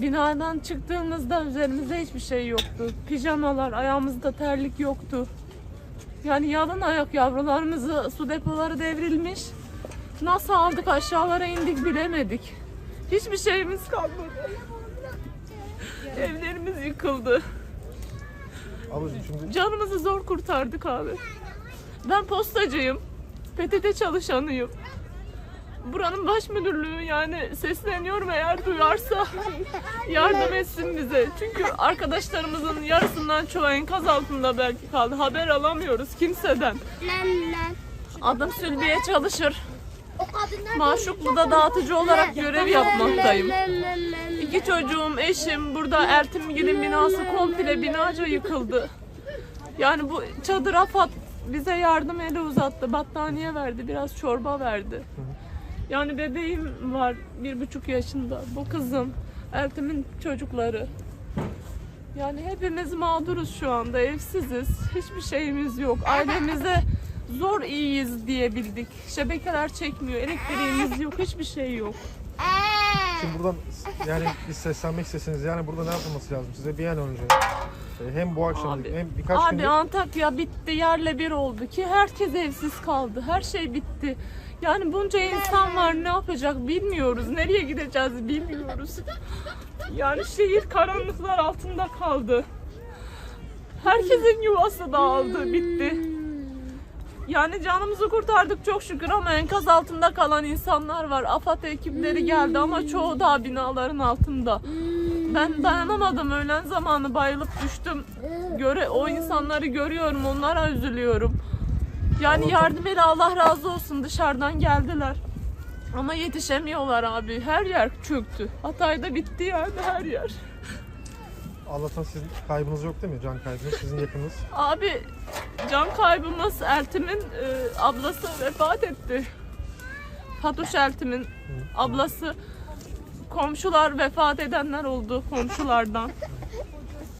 Binadan çıktığımızda üzerimizde hiçbir şey yoktu. Pijamalar, ayağımızda terlik yoktu. Yani yalın ayak yavrularımızı su depoları devrilmiş. Nasıl aldık aşağılara indik bilemedik. Hiçbir şeyimiz kalmadı. Evlerimiz yıkıldı. Ablacığım şimdi Canımızı zor kurtardık abi. Ben postacıyım. PTT çalışanıyım. Buranın baş müdürlüğü yani sesleniyorum eğer duyarsa yardım etsin bize. Çünkü arkadaşlarımızın yarısından çoğu enkaz altında belki kaldı. Haber alamıyoruz kimseden. Adım Sülbiye çalışır. Maşuklu'da dağıtıcı olarak görev yapmaktayım. İki çocuğum, eşim, burada Ertimgil'in binası komple binaca yıkıldı. Yani bu çadır AFAD bize yardım eli uzattı. Battaniye verdi, biraz çorba verdi. Yani bebeğim var bir buçuk yaşında. Bu kızım, Ertim'in çocukları. Yani hepimiz mağduruz şu anda, evsiziz. Hiçbir şeyimiz yok. Ailemize zor iyiyiz diyebildik. Şebekeler çekmiyor, elektriğimiz yok, hiçbir şey yok. Şimdi buradan yani biz seslenmek isteseniz yani burada ne yapılması lazım size bir an önce? Hem bu akşam Abi, hem birkaç Abi gündür Antakya bitti, yerle bir oldu ki herkes evsiz kaldı. Her şey bitti. Yani bunca insan var ne yapacak bilmiyoruz. Nereye gideceğiz bilmiyoruz. Yani şehir karanlıklar altında kaldı. Herkesin yuvası dağıldı, bitti. Yani canımızı kurtardık çok şükür ama enkaz altında kalan insanlar var. AFAD ekipleri geldi ama çoğu da binaların altında. Ben dayanamadım öğlen zamanı bayılıp düştüm. Göre o insanları görüyorum, onlara üzülüyorum. Yani yardım ile Allah razı olsun dışarıdan geldiler. Ama yetişemiyorlar abi. Her yer çöktü. Hatay'da bitti yani her yer. Allah'tan sizin kaybınız yok değil mi? Can kaybınız sizin yakınınız. Abi can kaybımız Eltim'in e, ablası vefat etti. Fatuş Eltim'in ablası komşular vefat edenler oldu komşulardan.